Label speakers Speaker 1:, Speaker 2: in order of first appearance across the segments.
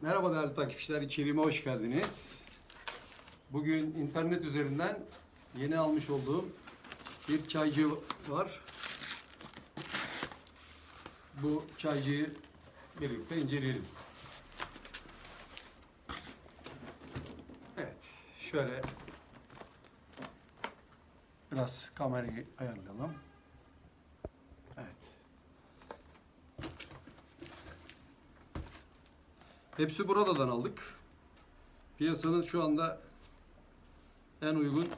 Speaker 1: Merhaba değerli takipçiler, içeriğime hoş geldiniz. Bugün internet üzerinden yeni almış olduğum bir çaycı var. Bu çaycıyı birlikte inceleyelim. Evet, şöyle biraz kamerayı ayarlayalım. Evet. Hepsi buradan aldık. Piyasanın şu anda en uygun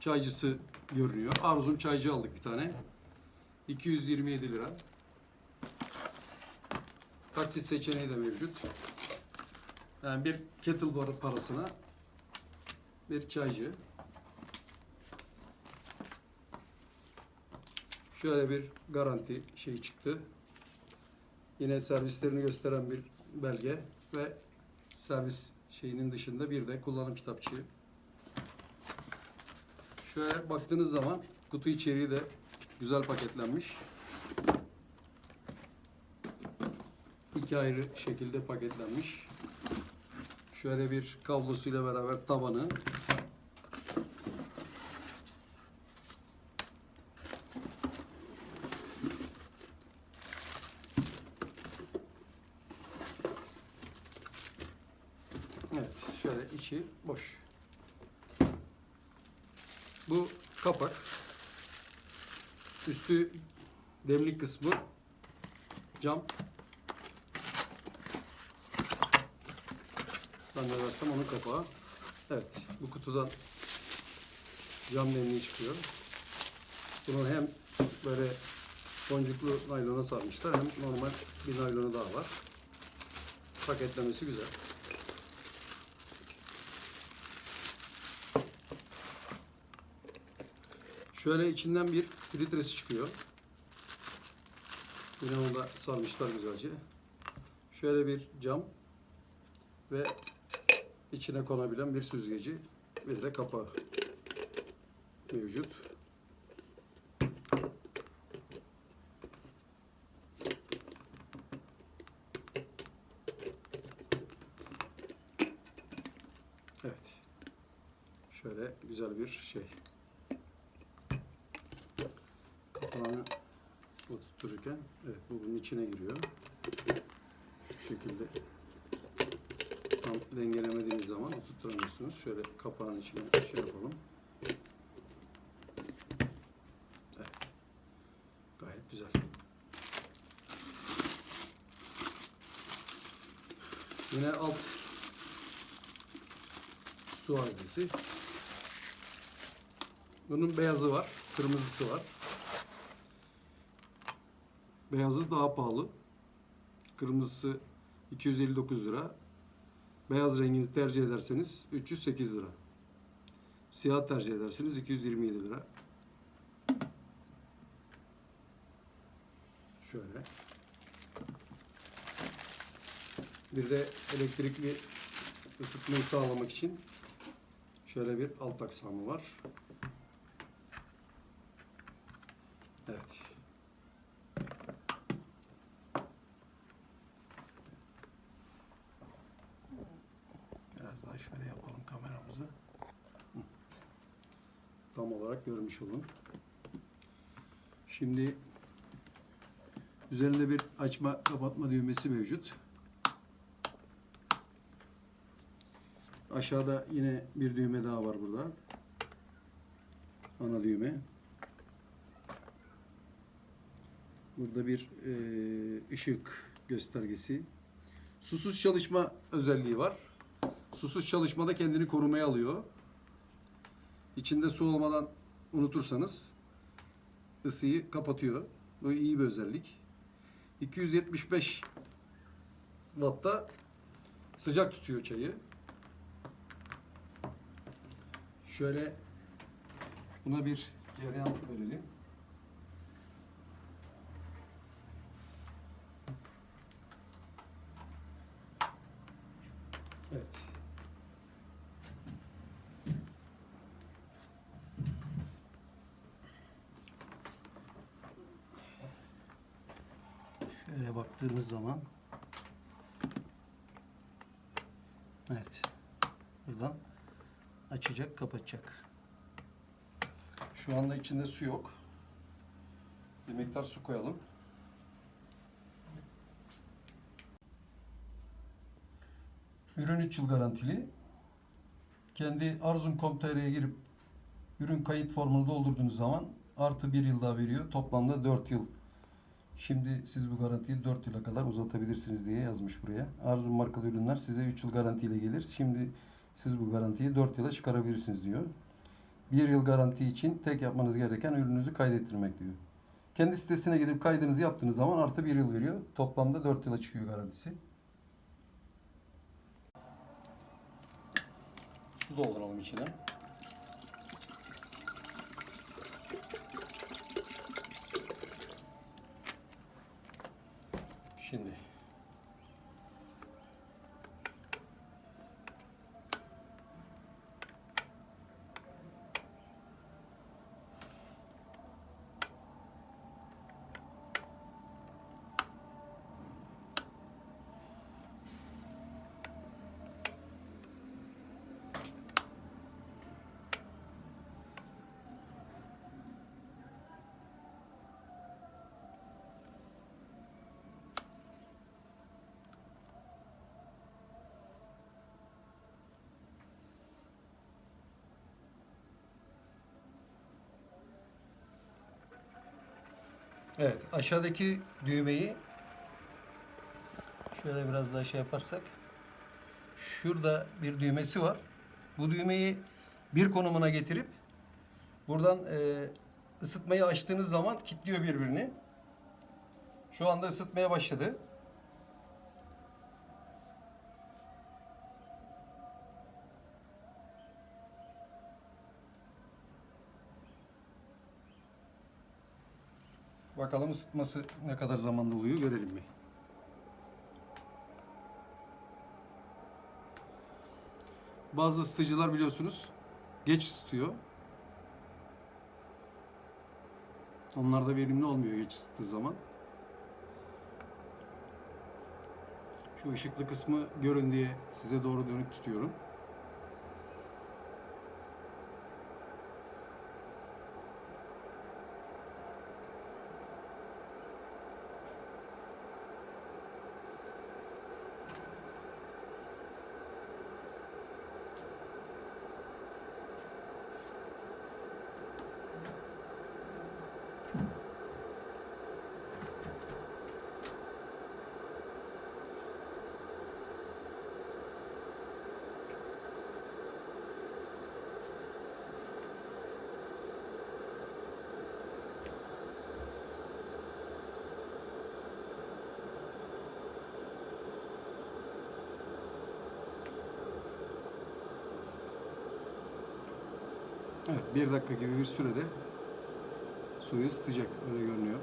Speaker 1: çaycısı görünüyor. Arzum çaycı aldık bir tane. 227 lira. Taksit seçeneği de mevcut. Yani bir kettlebell parasına bir çaycı. Şöyle bir garanti şey çıktı. Yine servislerini gösteren bir belge ve servis şeyinin dışında bir de kullanım kitapçığı. Şöyle baktığınız zaman kutu içeriği de güzel paketlenmiş. İki ayrı şekilde paketlenmiş. Şöyle bir kablosuyla beraber tabanı. Evet, şöyle içi boş. Bu kapak. Üstü demlik kısmı cam. Zannedersem onun kapağı. Evet, bu kutudan cam demliği çıkıyor. Bunu hem böyle boncuklu naylona sarmışlar hem normal bir naylonu daha var. Paketlemesi güzel. Şöyle içinden bir filtresi çıkıyor. Yine onu da sarmışlar güzelce. Şöyle bir cam ve içine konabilen bir süzgeci bir de kapağı mevcut. Evet. Şöyle güzel bir şey. Kapağını oturturken evet bu bunun içine giriyor. Şu şekilde tam dengelemediğiniz zaman oturtamıyorsunuz. Şöyle kapağın içine şey yapalım. Gayet güzel. Yine alt su haznesi. Bunun beyazı var, kırmızısı var. Beyazı daha pahalı. Kırmızısı 259 lira. Beyaz rengini tercih ederseniz 308 lira. Siyah tercih ederseniz 227 lira. Şöyle. Bir de elektrikli ısıtmayı sağlamak için şöyle bir alt aksamı var. Evet. Biraz daha şöyle yapalım kameramızı. Hı. Tam olarak görmüş olun. Şimdi üzerinde bir açma kapatma düğmesi mevcut. Aşağıda yine bir düğme daha var burada. Ana düğme. Burada bir e, ışık göstergesi. Susuz çalışma özelliği var. Susuz çalışmada kendini korumaya alıyor. İçinde su olmadan unutursanız ısıyı kapatıyor. Bu iyi bir özellik. 275 Watt'ta sıcak tutuyor çayı. Şöyle buna bir cereyan verelim. Evet. Şöyle baktığımız zaman Evet. Buradan açacak, kapatacak. Şu anda içinde su yok. Bir miktar su koyalım. Ürün 3 yıl garantili. Kendi arzum.com.tr'ye girip ürün kayıt formunu doldurduğunuz zaman artı 1 yıl daha veriyor. Toplamda 4 yıl. Şimdi siz bu garantiyi 4 yıla kadar uzatabilirsiniz diye yazmış buraya. Arzum markalı ürünler size 3 yıl garantiyle gelir. Şimdi siz bu garantiyi 4 yıla çıkarabilirsiniz diyor. 1 yıl garanti için tek yapmanız gereken ürününüzü kaydettirmek diyor. Kendi sitesine gidip kaydınızı yaptığınız zaman artı 1 yıl veriyor. Toplamda 4 yıla çıkıyor garantisi. Su dolduralım içine. Şimdi. Evet, aşağıdaki düğmeyi şöyle biraz daha şey yaparsak şurada bir düğmesi var. Bu düğmeyi bir konumuna getirip buradan e, ısıtmayı açtığınız zaman kilitliyor birbirini. Şu anda ısıtmaya başladı. Bakalım ısıtması ne kadar zamanda oluyor görelim bir. Bazı ısıtıcılar biliyorsunuz geç ısıtıyor. Onlar da verimli olmuyor geç ısıttığı zaman. Şu ışıklı kısmı görün diye size doğru dönük tutuyorum. Evet, bir dakika gibi bir sürede suyu ısıtacak öyle görünüyor.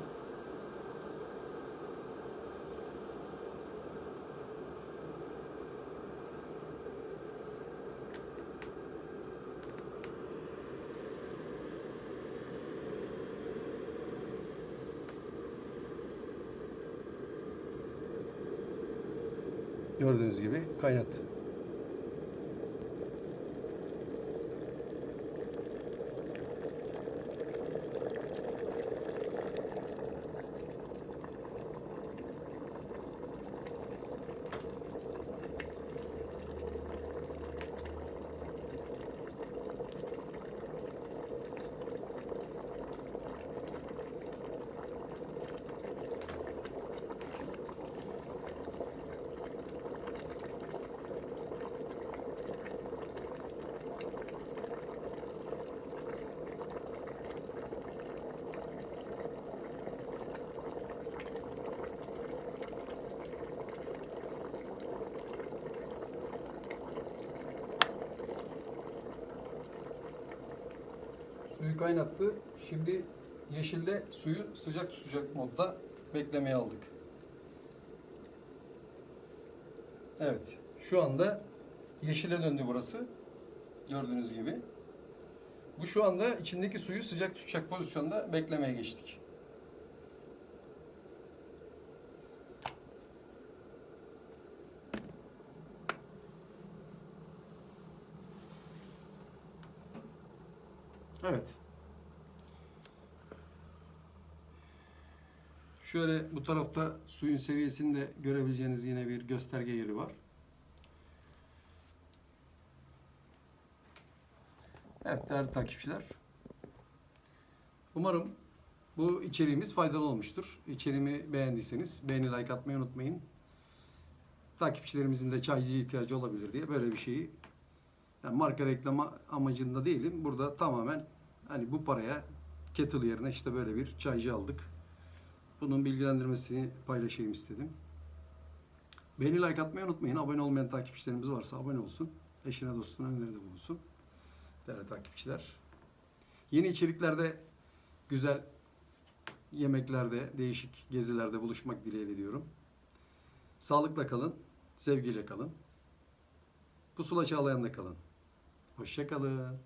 Speaker 1: Gördüğünüz gibi kaynattı. Suyu kaynattı. Şimdi yeşilde suyu sıcak tutacak modda beklemeye aldık. Evet. Şu anda yeşile döndü burası. Gördüğünüz gibi. Bu şu anda içindeki suyu sıcak tutacak pozisyonda beklemeye geçtik. Evet. Şöyle bu tarafta suyun seviyesini de görebileceğiniz yine bir gösterge yeri var. Evet değerli takipçiler. Umarım bu içeriğimiz faydalı olmuştur. İçeriğimi beğendiyseniz beğeni like atmayı unutmayın. Takipçilerimizin de çaycıya ihtiyacı olabilir diye böyle bir şeyi yani marka reklama amacında değilim. Burada tamamen hani bu paraya kettle yerine işte böyle bir çaycı aldık. Bunun bilgilendirmesini paylaşayım istedim. Beğeni like atmayı unutmayın. Abone olmayan takipçilerimiz varsa abone olsun. Eşine dostuna öneride bulunsun. Değerli takipçiler. Yeni içeriklerde güzel yemeklerde, değişik gezilerde buluşmak dileğiyle diyorum. Sağlıkla kalın, sevgiyle kalın. Pusula Çağlayan'da kalın. Hoşça kalın.